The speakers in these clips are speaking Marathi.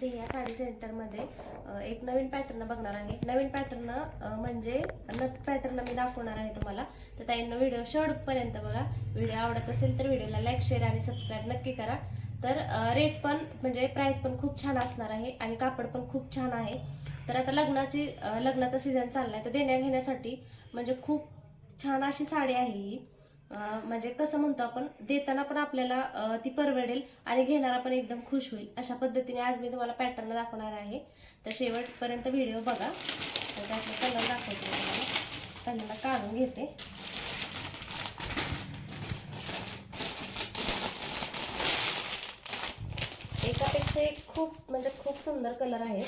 ध्येया साडी सेंटरमध्ये. एक नवीन पॅटर्न बघणार आहे. नवीन पॅटर्न म्हणजे नथ पॅटर्न मी दाखवणार आहे तुम्हाला. तर ताईंना व्हिडिओ शेवटपर्यंत बघा. व्हिडिओ आवडत असेल तर व्हिडिओला लाईक शेअर आणि सबस्क्राईब नक्की करा. तर रेट पण म्हणजे प्राईस पण खूप छान असणार आहे आणि कापड पण खूप छान आहे. तर आता लग्नाची लग्नाचा सीझन चाललाय. तर देण्या घेण्यासाठी म्हणजे खूप छान अशी साडी आहे ही. म्हणजे कसं म्हणतो आपण देताना पण आपल्याला ती परवडेल आणि घेणारा पण एकदम खुश होईल. अशा पद्धतीने आज मी तुम्हाला पॅटर्न दाखवणार आहे. तर शेवटपर्यंत व्हिडिओ बघा. तर त्यातलं कलर दाखवते तुम्हाला. कलरला काढून घेते. एकापेक्षा एक खूप म्हणजे खूप सुंदर कलर आहे.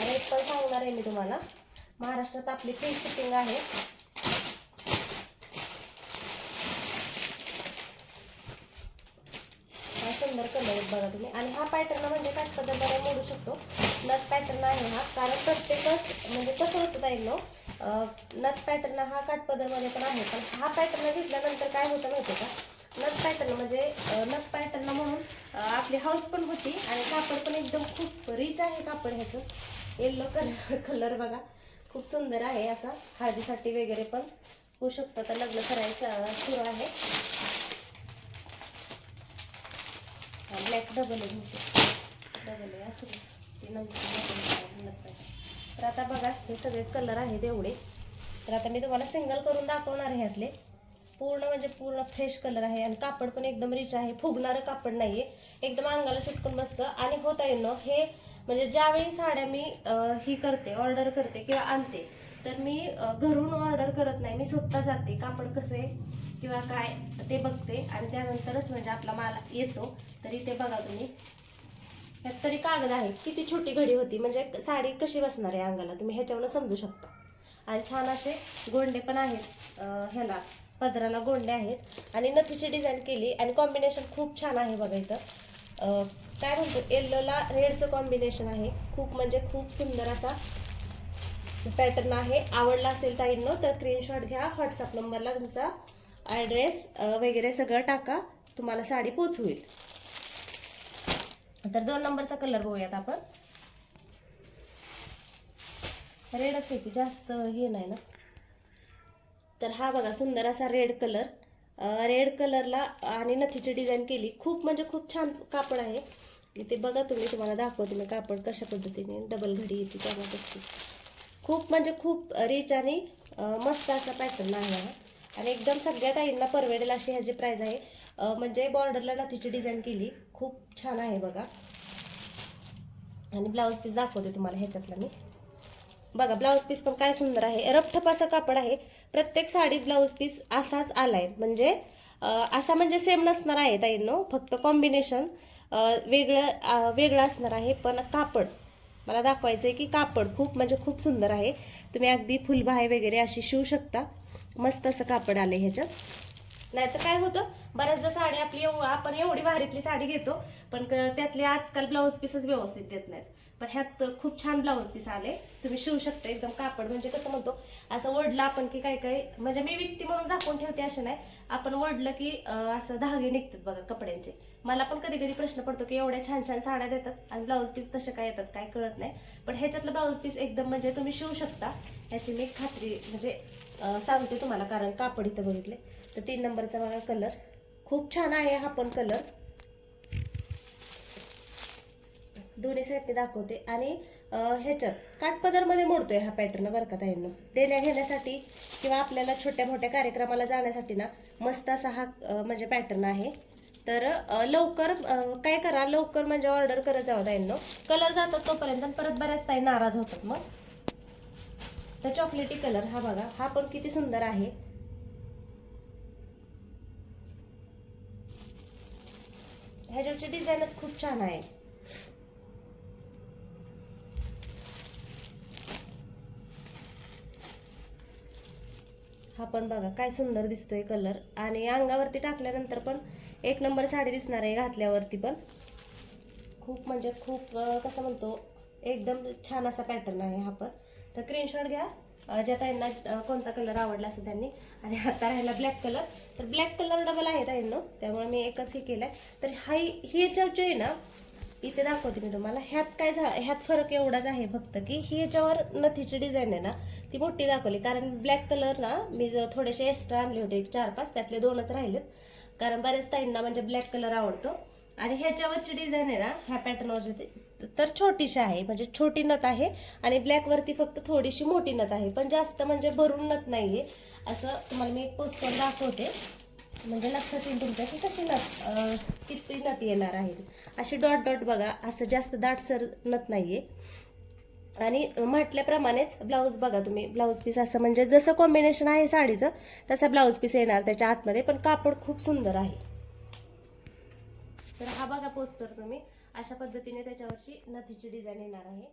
रेट पण सांगणार आहे मी तुम्हाला. महाराष्ट्रात आपली फ्री शिपिंग आहे. सुंदर कलर आहे बघा तुम्ही. आणि हा पॅटर्न म्हणजे काय पद्धतीने मोडू शकतो. नथ पॅटर्न आहे हा. कारण प्रत्येकच म्हणजे कसं होतं ताईंनो नथ पॅटर्न हा काठपदरमध्ये पण आहे. पण हा पॅटर्न घेतल्यानंतर काय होतं माहिती का? नथ पॅटर्न म्हणजे नथ पॅटर्न म्हणून आपली हाऊस पण होती आणि कापड पण एकदम खूप रिच आहे कापड ह्याचं. येल्लो कलर कलर बघा. खूप सुंदर आहे असा. हळदीसाठी वगैरे पण होऊ शकतं. तर लग्न करायचं सुरू आहे. ब्लॅक डबल आहे डबल आहे असं ते नंतर तर आता बघा हे सगळे कलर आहेत एवढे. तर आता मी तुम्हाला सिंगल करून दाखवणार आहे ह्यातले. पूर्ण म्हणजे पूर्ण फ्रेश कलर आहे आणि कापड पण एकदम रिच आहे. फुगणारं कापड नाही आहे एकदम अंगाला चुटकून बसतं आणि होता येणं हे म्हणजे ज्यावेळी साड्या मी ही करते ऑर्डर करते किंवा आणते तर मी घरून ऑर्डर करत नाही. मी स्वतः जाते. कापड कसं आहे? किंवा काय ते बघते आणि त्यानंतरच म्हणजे आपला माल येतो. तरी ते बघा तुम्ही. ह्यात तरी कागद आहे किती छोटी घडी होती. म्हणजे साडी कशी बसणार आहे अंगाला? तुम्ही ह्याच्यावरनं समजू शकता. आणि छान असे गोंडे पण आहेत. ह्याला पदराला गोंडे आहेत. आणि नथीची डिझाईन केली. आणि कॉम्बिनेशन खूप छान आहे बघा इथं. काय म्हणतो? येल्लोला रेडचं कॉम्बिनेशन आहे. खूप म्हणजे खूप सुंदर असा पॅटर्न आहे. आवडला असेल ताईंनो तर स्क्रीनशॉट घ्या. व्हॉट्सअप नंबरला तुमचा ॲड्रेस वगैरे सगळं टाका तुम्हाला साडी पोचवेल. तर दोन नंबरचा कलर बघूयात आपण. रेडच आहे की जास्त हे नाही ना? तर हा बघा सुंदर असा रेड कलर रेड कलरला आणि नथीची डिझाईन केली. खूप म्हणजे खूप छान कापड आहे. इथे बघा तुम्ही तुम्हाला दाखवते मी कापड कशा पद्धतीने. डबल घडी येते त्यामध्ये. खूप म्हणजे खूप रिच आणि मस्त असा पॅटर्न आहे हा. आणि एकदम सगळ्या ताईंना परवडेल अशी ह्याची प्राईज आहे. म्हणजे बॉर्डरला नथीची डिझाईन केली. खूप छान आहे बघा. आणि ब्लाऊज पीस दाखवते तुम्हाला ह्याच्यातला मी. बघा ब्लाऊज पीस पण काय सुंदर आहे. रफ्ठप असं कापड आहे. प्रत्येक साडीत ब्लाऊज पीस असाच आलाय. म्हणजे असा म्हणजे सेम नसणार आहे ताईंनो. फक्त कॉम्बिनेशन वेगळं वेगळं असणार आहे. पण कापड. मला दाखवायचं आहे की कापड खूप म्हणजे खूप सुंदर आहे. तुम्ही अगदी फुलबाहे वगैरे अशी शिवू शकता. मस्त असं कापड आलं ह्याच्यात. नाहीतर काय होतं बऱ्याचदा साडी आपली एव- आपण एवढी भारीतली साडी घेतो पण क- त्यातले आजकाल ब्लाऊज पीसच व्यवस्थित देत नाहीत. पण ह्यात खूप छान ब्लाऊज पीस आले तुम्ही शिवू शकता एकदम कापड. म्हणजे कसं म्हणतो असं ओढलं आपण की काय काय म्हणजे मी व्यक्ती म्हणून झाकून ठेवते असं नाही आपण ओढलं की असं धागे निघतात बघा कपड्यांचे. मला पण कधी कधी प्रश्न पडतो की एवढ्या छान छान साड्या देतात आणि ब्लाऊज पीस तसे काय येतात काय कळत नाही. पण ह्याच्यातलं ब्लाऊज पीस एकदम म्हणजे तुम्ही शिवू शकता. ह्याची मी खात्री म्हणजे सांगते तुम्हाला कारण कापड इथं बघितले. तर तीन नंबरचा मला कलर. खूप छान आहे हा पण कलर. दोन्ही साईडने दाखवते. आणि ह्याच्यात काठपदरमध्ये मोडतोय हा पॅटर्न बरं का ताईंनो. देण्या घेण्यासाठी किंवा आपल्याला छोट्या मोठ्या कार्यक्रमाला जाण्यासाठी ना मस्त असा हा म्हणजे पॅटर्न आहे. तर लवकर काय करा लवकर म्हणजे ऑर्डर करत जावं ताईंनो. कलर जातात तोपर्यंत आणि परत बऱ्याच ताई नाराज होतात मग. तर चॉकलेटी कलर हा बघा. हा पण किती सुंदर आहे. ह्याच्यावरची डिझाईनच खूप छान आहे. हा पण बघा काय सुंदर दिसतोय कलर आणि अंगावरती टाकल्यानंतर पण एक नंबर साडी दिसणार आहे घातल्यावरती पण. खूप म्हणजे खूप कसं म्हणतो एकदम छान असा पॅटर्न आहे हा पण. तर स्क्रीनशॉट घ्या. ज्या ताईंना कोणता कलर आवडला असेल त्यांनी. आणि आता राहिला ब्लॅक कलर तर ब्लॅक कलर डबल आहे ताईंनो. त्यामुळे मी एकच हे केलंय. तर हा ही याच्यावर जे आहे ना इथे दाखवते मी तुम्हाला. ह्यात काय झा ह्यात फरक एवढाच आहे फक्त की ही याच्यावर नथीची डिझाईन आहे ना ती मोठी दाखवली. कारण ब्लॅक कलर ना मी जर थोडेसे एक्स्ट्रा आणले होते एक चार पाच त्यातले दोनच राहिलेत. कारण बऱ्याच ताईंना म्हणजे ब्लॅक कलर आवडतो. आणि ह्याच्यावरची डिझाईन आहे ना ह्या पॅटर्नवरची तर छोटीशी आहे म्हणजे छोटी नथ आहे आणि ब्लॅकवरती फक्त थोडीशी मोठी नथ आहे. पण जास्त म्हणजे भरून नथ नाही आहे असं तुम्हाला मी एक पोस्टर दाखवते. म्हणजे लक्षात येईल तुमच्या की कशी नथ किती नथ येणार आहे अशी डॉट डॉट बघा असं जास्त दाटसर नथ नाही आहे आणि म्हटल्याप्रमाणेच ब्लाऊज बघा तुम्ही. ब्लाऊज पीस असं म्हणजे जसं कॉम्बिनेशन आहे साडीचं तसा ब्लाऊज पीस येणार त्याच्या आतमध्ये. पण कापड खूप सुंदर आहे. तर हा बघा पोस्टर तुम्ही. अशा पद्धतीने त्याच्यावरची नथीची डिझाईन येणार आहे.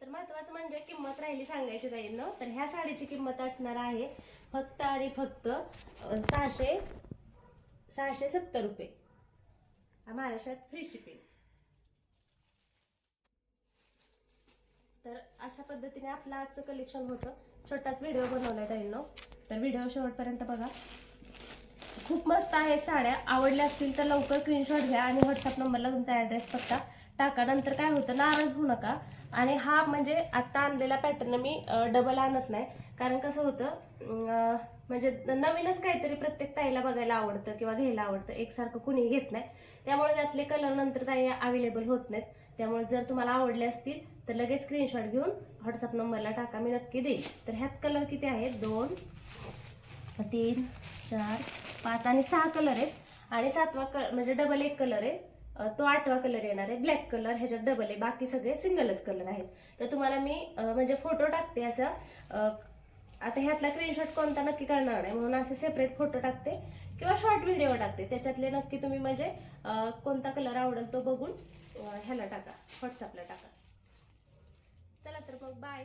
तर महत्वाचं म्हणजे किंमत राहिली सांगायची जाईल ना? तर ह्या साडीची किंमत असणार आहे फक्त आणि फक्त सहाशे सहाशे सत्तर रुपये. हा महाराष्ट्रात फ्री शिपिंग तर अशा पद्धतीने आपलं आजचं कलेक्शन होतं. छोटाच व्हिडिओ बनवण्यात जाईल ना? तर व्हिडिओ शेवटपर्यंत बघा. खूप मस्त आहे साड्या. आवडल्या असतील तर लवकर स्क्रीनशॉट घ्या आणि व्हॉट्सअप नंबरला तुमचा ॲड्रेस पत्ता टाका. नंतर काय होतं नाराज होऊ नका. आणि हा म्हणजे आत्ता आणलेला पॅटर्न मी डबल आणत नाही. कारण कसं होतं म्हणजे नवीनच काहीतरी प्रत्येक ताईला बघायला आवडतं किंवा घ्यायला आवडतं. एकसारखं कुणीही घेत नाही. त्यामुळे त्यातले कलर नंतर ताई अवेलेबल होत नाहीत. त्यामुळे जर तुम्हाला आवडले असतील तर लगेच स्क्रीनशॉट घेऊन व्हॉट्सअप नंबरला टाका. मी नक्की देईल तर ह्यात कलर किती आहेत? दोन तीन चार पाच आणि सहा कलर आहेत. आणि सातवा कलर म्हणजे डबल एक कलर आहे. तो आठवा कलर येणार आहे. ब्लॅक कलर ह्याच्यात डबल आहे. बाकी सगळे सिंगलच कलर आहेत. तर तुम्हाला मी म्हणजे फोटो टाकते असं. आता ह्यातला स्क्रीनशॉट कोणता नक्की करणार नाही. म्हणून असे सेपरेट फोटो टाकते. किंवा शॉर्ट व्हिडिओ टाकते. त्याच्यातले नक्की तुम्ही म्हणजे कोणता कलर आवडेल तो बघून ह्याला टाका. व्हॉट्सअपला टाका. चला तर मग बाय